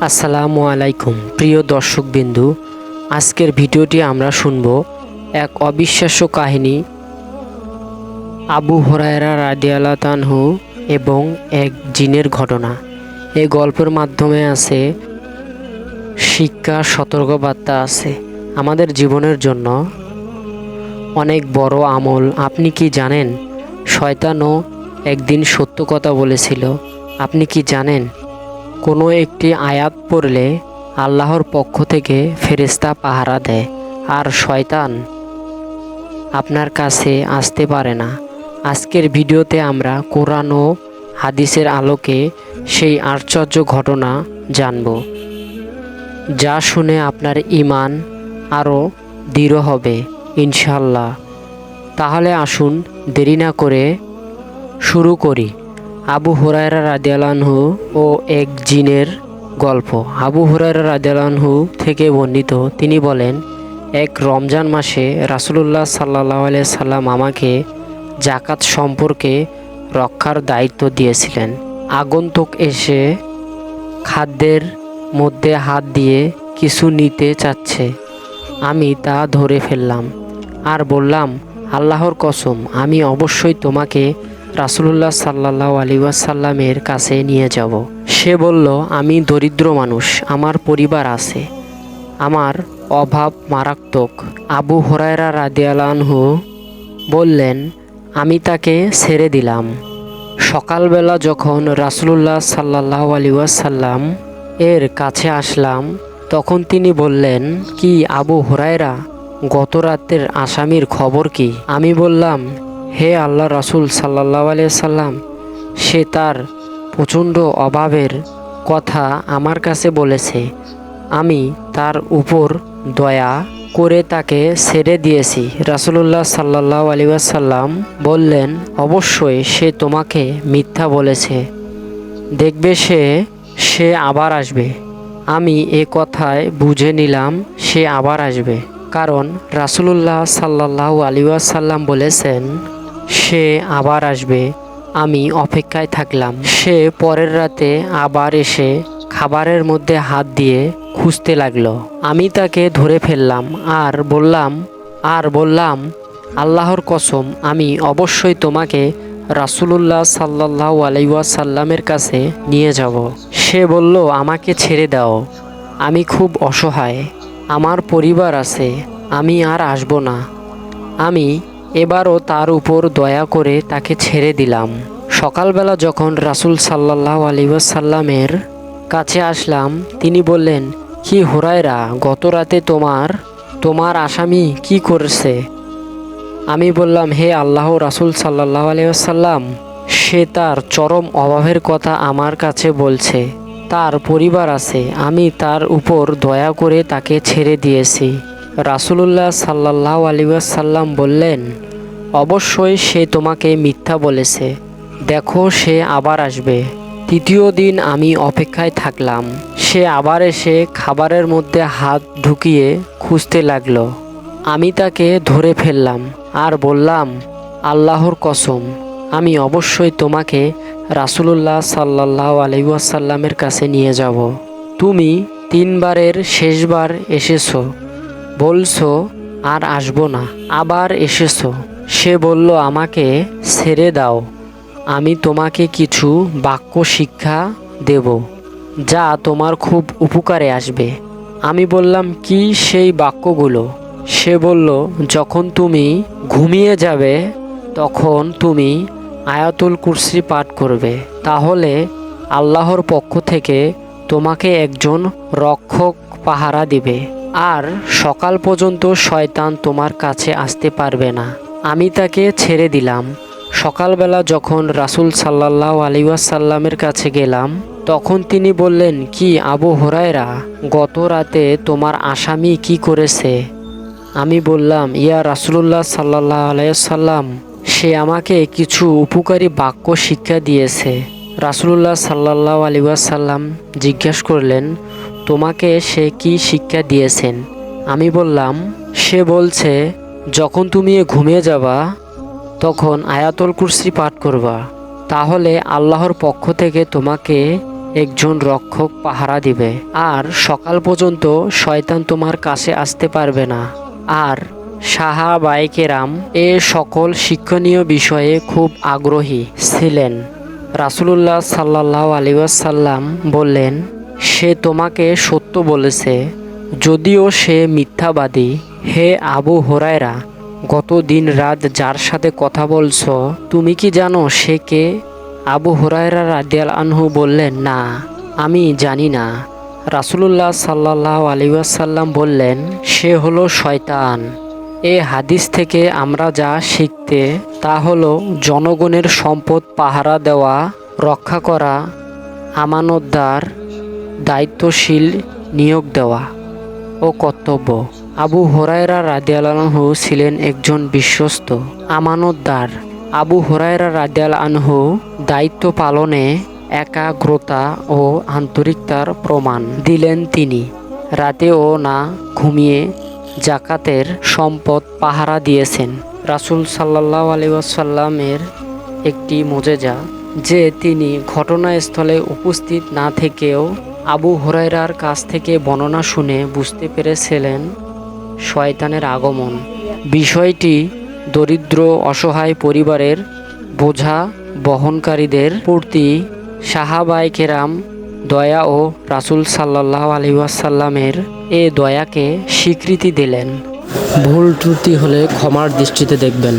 আসসালামু আলাইকুম, প্রিয় দর্শকবিন্দু। আজকের ভিডিওটি আমরা শুনব এক অবিশ্বাস্য কাহিনী আবু হরায়রা রাদিয়াল্লাহ তানহু এবং এক জিনের ঘটনা। এই গল্পের মাধ্যমে আছে, শিক্ষা, সতর্কবার্তা আছে। আমাদের জীবনের জন্য অনেক বড় আমল। আপনি কি জানেন? শয়তানও একদিন সত্য কথা বলেছিল। আপনি কি জানেন? কোনো একটি আয়াত পড়লে আল্লাহর পক্ষ থেকে ফেরেস্তা পাহারা দেয়, আর শয়তান আপনার কাছে আসতে পারে না। আজকের ভিডিওতে আমরা কোরআন ও হাদিসের আলোকে সেই আশ্চর্য ঘটনা জানব, যা শুনে আপনার ইমান আরও দৃঢ় হবে ইনশাল্লাহ তাহলে আসুন দেরি না করে শুরু করি। আবু হুরায়রা রাদিয়ালানহু ও এক জিনের গল্প। আবু হুরায়রা রাদিয়ালানহু থেকে বর্ণিত, তিনি বলেন, এক রমজান মাসে রাসুলুল্লাহ সাল্লাহ সাল্লাম আমাকে জাকাত সম্পর্কে রক্ষার দায়িত্ব দিয়েছিলেন। আগন্তুক এসে খাদ্যের মধ্যে হাত দিয়ে কিছু নিতে চাচ্ছে। আমি তা ধরে ফেললাম। আর বললাম, আল্লাহর কসম, আমি অবশ্যই তোমাকে রাসুলুল্লাহ সাল্লাহ আলী ওয়াসাল্লামের কাছে নিয়ে যাব। সে বলল, আমি দরিদ্র মানুষ, আমার পরিবার আছে। আমার অভাব মারাত্মক। আবু হরায়রা রাদিয়ালানহু বললেন, আমি তাকে ছেড়ে দিলাম। সকালবেলা যখন রাসুলুল্লাহ সাল্লাহ আলী ওয়াসাল্লাম এর কাছে আসলাম, তখন তিনি বললেন, কি আবু হরায়রা গত রাতের আসামির খবর কি? আমি বললাম হে আল্লাহ রাসুল সাল্লাহ সাল্লাম, সে তার প্রচণ্ড অভাবের কথা আমার কাছে বলেছে। আমি তার উপর দয়া করে তাকে ছেড়ে দিয়েছি। রাসুলুল্লাহ সাল্লাহ আলিয়াসাল্লাম বললেন, অবশ্যই সে তোমাকে মিথ্যা বলেছে। দেখবে সে সে আবার আসবে। আমি এ কথায় বুঝে নিলাম, সে আবার আসবে। কারণ রাসুলুল্লাহ সাল্লাহ আলিয়াসাল্লাম বলেছেন সে আবার আসবে, আমি অপেক্ষায় থাকলাম। সে পরের রাতে আবার এসে খাবারের মধ্যে হাত দিয়ে খুঁজতে লাগল। আমি তাকে ধরে ফেললাম, আর বললাম আর বললাম, আল্লাহর কসম, আমি অবশ্যই তোমাকে রাসুলুল্লাহ সাল্লাহ আলাইসাল্লামের কাছে নিয়ে যাব। সে বলল, আমাকে ছেড়ে দাও, আমি খুব অসহায়, আমার পরিবার আছে, আমি আর আসব না। আমি এবারও তার উপর দয়া করে তাকে ছেড়ে দিলাম। সকালবেলা যখন রাসুল সাল্লাহ আলিবাসাল্লামের কাছে আসলাম, তিনি বললেন কি হোরায়রা, গত রাতে তোমার তোমার আসামি কি করেছে? আমি বললাম, হে আল্লাহ রাসুল সাল্লাহ আলিয়াসাল্লাম সে তার চরম অভাবের কথা আমার কাছে বলছে। তার পরিবার আছে, আমি তার উপর দয়া করে তাকে ছেড়ে দিয়েছি। রাসুলুল্লাহ সাল্লাহ আলিবাসাল্লাম বললেন, অবশ্যই সে তোমাকে মিথ্যা বলেছে। দেখো, সে আবার আসবে। তৃতীয় দিন আমি অপেক্ষায় থাকলাম। সে আবার এসে খাবারের মধ্যে হাত ঢুকিয়ে খুঁজতে লাগল। আমি তাকে ধরে ফেললাম আর বললাম, আল্লাহর কসম, আমি অবশ্যই তোমাকে রাসুলুল্লাহ সাল্লাহ আলহাসাল্লামের কাছে নিয়ে যাব। তুমি তিনবারের শেষবার এসেছ। বলছো, আর আসব না, আবার এসেছ। সে বলল, আমাকে ছেড়ে দাও, আমি তোমাকে কিছু বাক্য শিক্ষা দেব, যা তোমার খুব উপকারে আসবে। আমি বললাম, কি সেই বাক্যগুলো? সে বলল, যখন তুমি ঘুমিয়ে যাবে, তখন তুমি আয়াতুল কুরসি পাঠ করবে। তাহলে আল্লাহর পক্ষ থেকে তোমাকে একজন রক্ষক পাহারা দিবে। আর সকাল পর্যন্ত শয়তান তোমার কাছে আসতে পারবে না। আমি তাকে ছেড়ে দিলাম। সকালবেলা যখন রাসুল সাল্লাহ আলিউসাল্লামের কাছে গেলাম, তখন তিনি বললেন, কি আবু হরায়রা, গত রাতে তোমার আসামি কি করেছে? আমি বললাম, ইয়া রাসুলুল্লাহ সাল্লাহ আলাইসাল্লাম সে আমাকে কিছু উপকারী বাক্য শিক্ষা দিয়েছে। রাসুলুল্লাহ সাল্লাহ আলিউসাল্লাম জিজ্ঞাসা করলেন তোমাকে সে কি শিক্ষা দিয়েছেন? আমি বললাম, সে বলছে, যখন তুমি ঘুমিয়ে যাবা, তখন আয়াতল কুরসি পাঠ করবা। তাহলে আল্লাহর পক্ষ থেকে তোমাকে একজন রক্ষক পাহারা দিবে। আর সকাল পর্যন্ত শয়তান তোমার কাছে আসতে পারবে না। আর সাহাবাইকেরাম এ সকল শিক্ষণীয় বিষয়ে খুব আগ্রহী ছিলেন। রাসুলুল্লাহ সাল্লাহ আলিউসাল্লাম বললেন সে তোমাকে সত্য বলেছে, যদিও সে মিথ্যাবাদী। হে আবু হোরায়রা গত দিন রাত যার সাথে কথা বলছো, তুমি কি জানো সে কে? আবু হুরায়রা রাদিয়াল আনহু বললেন, না, আমি জানি না। রাসুলুল্লাহ সাল্লাহ আলিউসাল্লাম বললেন, সে হলো শয়তান। এ হাদিস থেকে আমরা যা শিখতে, তা হলো জনগণের সম্পদ পাহারা দেওয়া, রক্ষা করা, আমানতদার দায়িত্বশীল নিয়োগ দেওয়া ও কর্তব্য। আবু হোরায়রা রাদিয়ালহু ছিলেন একজন বিশ্বস্ত, আমানতদার। আবু হোরায়রা রাদিয়াল আনহু দায়িত্ব পালনে একাগ্রতা ও আন্তরিকতার প্রমাণ দিলেন তিনি। রাতেও না ঘুমিয়ে জাকাতের সম্পদ পাহারা দিয়েছেন। রাসুল সাল্লাহ আলিউসাল্লামের একটি মোজেজা, যে তিনি ঘটনাস্থলে উপস্থিত না থেকেও আবু হুরায়রার কাছ থেকে বর্ণনা শুনে বুঝতে পেরেছিলেন শয়তানের আগমন। বিষয়টি দরিদ্র, অসহায় পরিবারের বোঝা বহনকারীদের প্রতি সাহাবাই কেরাম দয়া ও রাসুল সাল্লাহ আলহিউসাল্লামের এ দয়াকে স্বীকৃতি দিলেন। ভুল ত্রুটি হলে ক্ষমার দৃষ্টিতে দেখবেন।